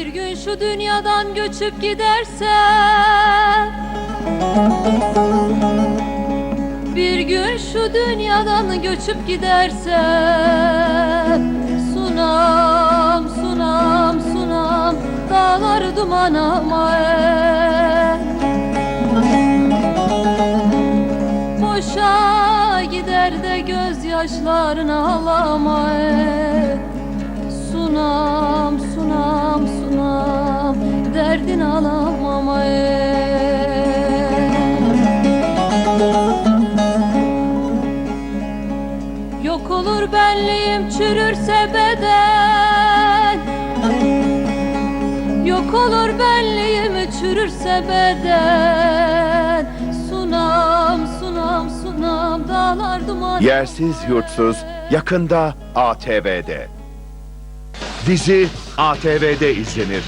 Bir gün şu dünyadan göçüp gidersem Bir gün şu dünyadan göçüp gidersem Sunam, sunam, sunam Dağlar duman ama Boşa gider de gözyaşlarını ağlama Sunam, Yok olur benliğim çürürse beden Yok olur benliğim çürürse beden Sunam, sunam, sunam Dağlar duman Yersiz Yurtsuz yakında ATV'de. Dizi ATV'de izlenir.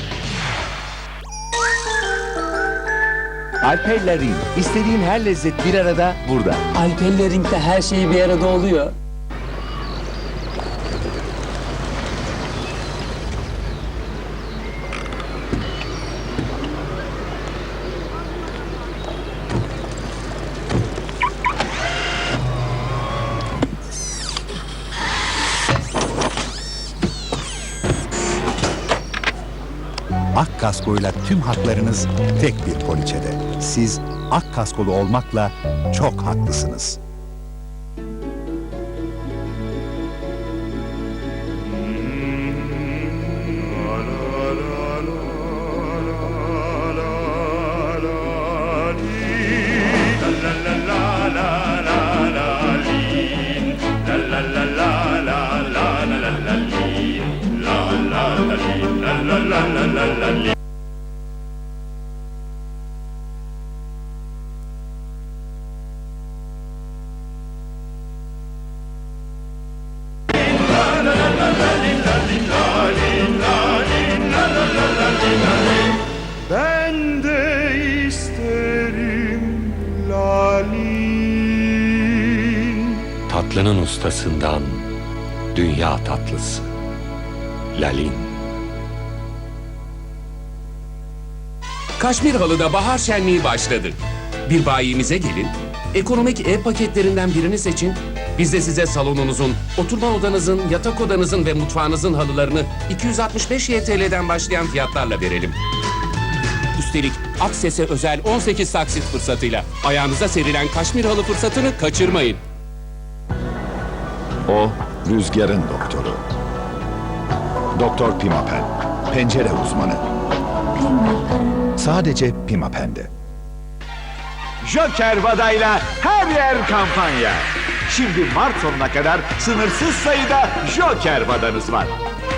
Alperlerin istediğin her lezzet bir arada burada. Alperlering'de her şey bir arada oluyor. Ak kaskoyla tüm haklarınız tek bir poliçede. Siz ak kaskolu olmakla çok haklısınız. Tatlının ustasından dünya tatlısı. Lalin. Kaşmir Halı'da bahar şenliği başladı. Bir bayimize gelin, ekonomik ev paketlerinden birini seçin. Biz de size salonunuzun, oturma odanızın, yatak odanızın ve mutfağınızın halılarını 265 YTL'den başlayan fiyatlarla verelim. Üstelik Akses'e özel 18 taksit fırsatıyla ayağınıza serilen kaşmir halı fırsatını kaçırmayın. O rüzgarın doktoru. Doktor Pimapen. Pencere uzmanı. Sadece Pimapen'de. Joker Vada'yla her yer kampanya. Şimdi Mart sonuna kadar sınırsız sayıda Joker Vada'nız var.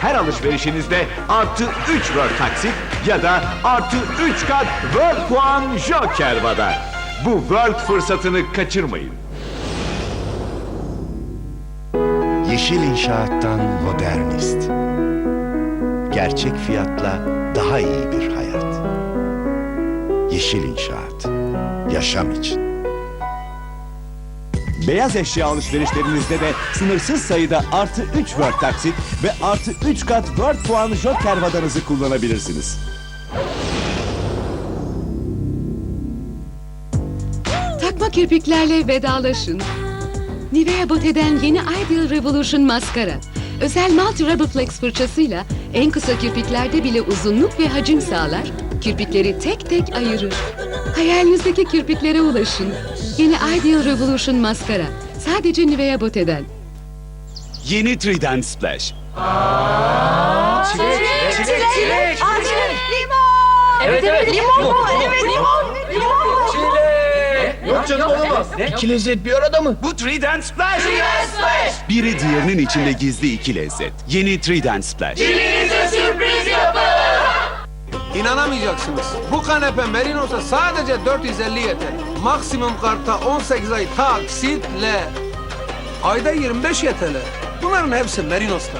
Her alışverişinizde artı 3 World taksit ya da artı 3 kat World puan Joker Vada. Bu World fırsatını kaçırmayın. Yeşil İnşaat'tan Modernist. Gerçek fiyatla daha iyi bir hayat. Yeşil İnşaat. Yaşam için. Beyaz eşya alışverişlerinizde de sınırsız sayıda artı 3 World taksit ve artı 3 kat World puan Joker Vada'nızı kullanabilirsiniz. Takma kirpiklerle vedalaşın. Nivea Bote'den yeni Ideal Revolution maskara. Özel Multi Rubber Flex fırçasıyla en kısa kirpiklerde bile uzunluk ve hacim sağlar. Kirpikleri tek tek ayırır. Hayalinizdeki kirpiklere ulaşın. Yeni Ideal Revolution maskara. Sadece Nivea Bote'den. Yeni Trident Splash. Evet evet. Limon mu? Evet limon. Limon. Yok canım olamaz. İki lezzet bir arada mı? Bu Trident Splash. Biri diğerinin içinde gizli iki lezzet. Yeni Trident Splash. İnanamayacaksınız. Bu kanepe Merinos'a sadece 450 yeter. Maksimum kartta 18 ay taksitle. Ayda 25 YTL. Bunların hepsi Merinos'ta.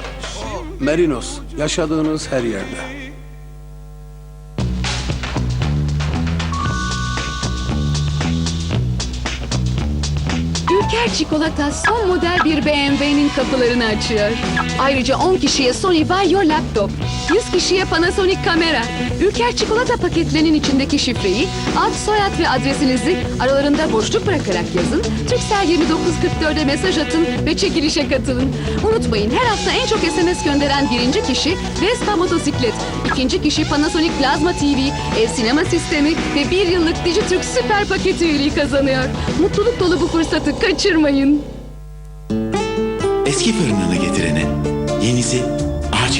Merinos, yaşadığınız her yerde. Ülker Çikolata son model bir BMW'nin kapılarını açıyor. Ayrıca 10 kişiye Sony Vaio laptop, 100 kişiye Panasonic kamera. Ülker Çikolata paketlerinin içindeki şifreyi, ad, soyad ve adresinizi aralarında boşluk bırakarak yazın. Türksel 2944'e mesaj atın ve çekilişe katılın. Unutmayın her hafta en çok SMS gönderen birinci kişi Vespa motosiklet, ikinci kişi Panasonic Plazma TV, ev sinema sistemi ve bir yıllık Dijitürk süper paketi üyeliği kazanıyor. Mutluluk dolu bu fırsatı kaçırmayın. Eski fırınını getirene yenisi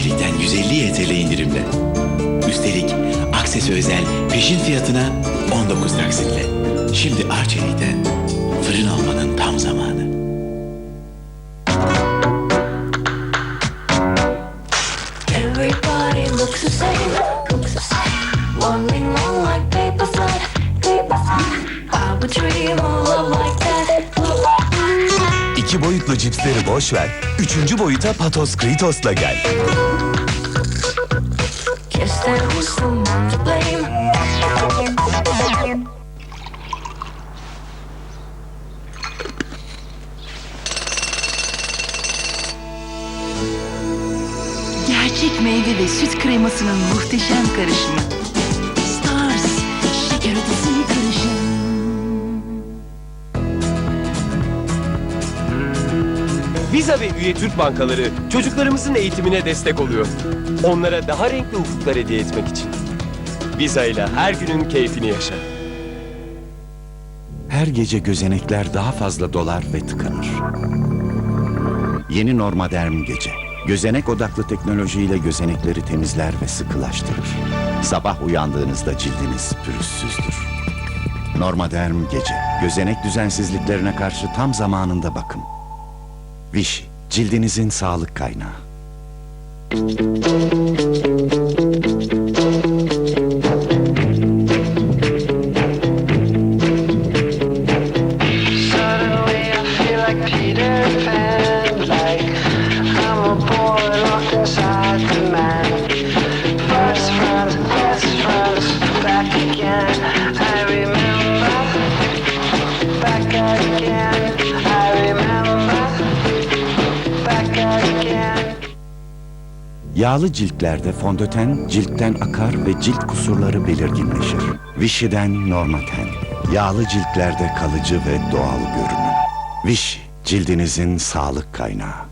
Arçelik'ten 150 YTL indirimle. Üstelik Akses özel peşin fiyatına 19 taksitle. Şimdi Arçelik'ten fırın almanın tam zamanı. İki boyutlu cipsleri boş ver. Üçüncü boyuta Patos Kritos'la gel. Gerçek meyve ve süt kremasının muhteşem karışımı. Stars, şeker ötesi karışım. Visa ve üye Türk bankaları çocuklarımızın eğitimine destek oluyor. Onlara daha renkli ufuklar hediye etmek için. Visa ile her günün keyfini yaşa. Her gece gözenekler daha fazla dolar ve tıkanır. Yeni Normaderm gece. Gözenek odaklı teknolojiyle gözenekleri temizler ve sıkılaştırır. Sabah uyandığınızda cildiniz pürüzsüzdür. Normaderm gece. Gözenek düzensizliklerine karşı tam zamanında bakım. Vichy, cildinizin sağlık kaynağı. Yağlı ciltlerde fondöten ciltten akar ve cilt kusurları belirginleşir. Vichy'den Normaten. Yağlı ciltlerde kalıcı ve doğal görünüm. Vichy, cildinizin sağlık kaynağı.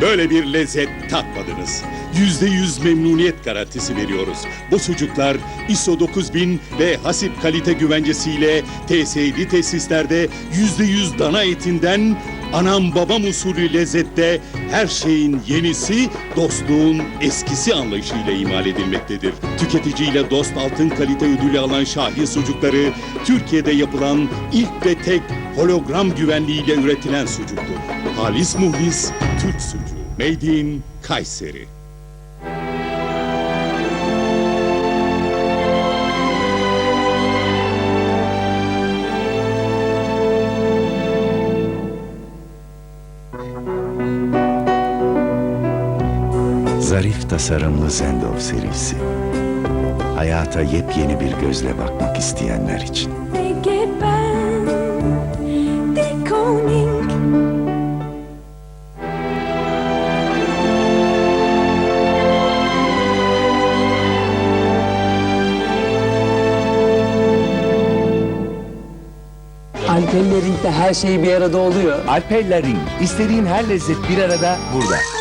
Böyle bir lezzet tatmadınız. Yüzde yüz memnuniyet garantisi veriyoruz. Bu sucuklar ISO 9000 ve Hasip kalite güvencesiyle TSE'li tesislerde yüzde yüz dana etinden anam babam usulü lezzette her şeyin yenisi dostluğun eskisi anlayışıyla imal edilmektedir. Tüketiciyle dost altın kalite ödülü alan Şahi sucukları Türkiye'de yapılan ilk ve tek hologram güvenliğiyle üretilen sucuktur. Halis muhlis Türk sucuğu. Made in Kayseri. Zarif tasarımlı Zendov serisi. Hayata yepyeni bir gözle bakmak isteyenler için. Ben de. Alpenlerin her şey bir arada oluyor. Alperlerin istediğin her lezzet bir arada burada.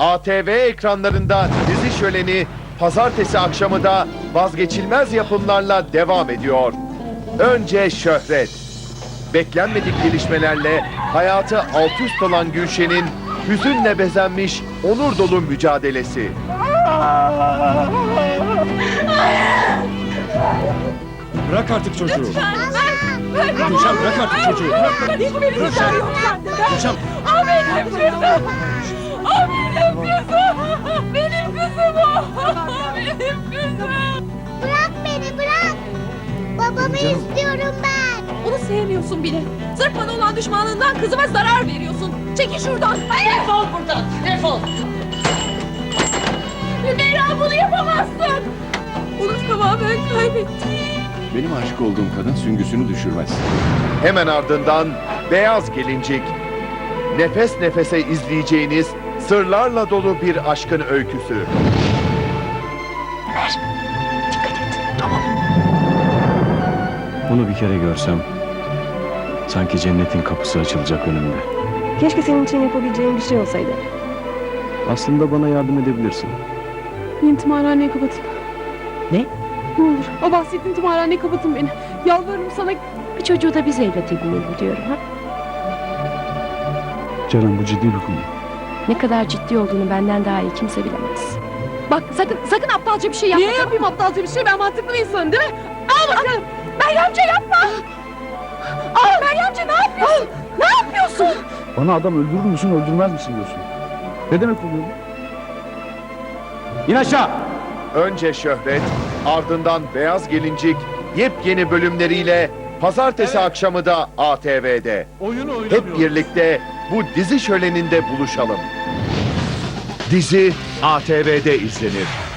ATV ekranlarında dizi şöleni pazartesi akşamı da vazgeçilmez yapımlarla devam ediyor. Önce şöhret. Beklenmedik gelişmelerle hayatı alt üst olan Gülşen'in hüzünle bezenmiş onur dolu mücadelesi. Bırak artık çocuğu. Gülşen bırak artık çocuğu. Hiçbir insan yok sende. Gülşen. O benim kızım o. Benim kızım. Bırak beni bırak. Babamı istiyorum ben. Onu sevmiyorsun bile. Sırf bana olan düşmanlığından kızıma zarar veriyorsun. Çekil şuradan. Defol buradan. Defol. Hümeyra bunu yapamazsın. Onu tamamen kaybettim. Benim aşık olduğum kadın süngüsünü düşürmez. Hemen ardından Beyaz Gelincik. Nefes nefese izleyeceğiniz sırlarla dolu bir aşkın öyküsü. Onu bir kere görsem sanki cennetin kapısı açılacak önümde. Keşke senin için yapabileceğim bir şey olsaydı. Aslında bana yardım edebilirsin. Yeni tımarhaneyi kapatın. Ne? Ne olur o bahsettiğin tımarhaneyi kapatın beni. Yalvarırım sana. Bir çocuğu da biz evlat edinelim diyorum ha. Canım bu ciddi bir konu. Ne kadar ciddi olduğunu benden daha iyi kimse bilemez. Bak sakın sakın aptalca bir şey yapma. Niye yapayım aptalca bir şey? Ben mantıklı bir insanım değil mi? Al bakalım. Meryemce yapma. Al Meryemce ne yapıyorsun? Ne yapıyorsun? Bana adam öldürür müsün öldürmez misin diyorsun. Ne demek oluyor bu? İn aşağı! Önce Şöhret, ardından Beyaz Gelincik yepyeni bölümleriyle pazartesi akşamı da ATV'de. Hep birlikte bu dizi şöleninde buluşalım. Dizi ATV'de izlenir.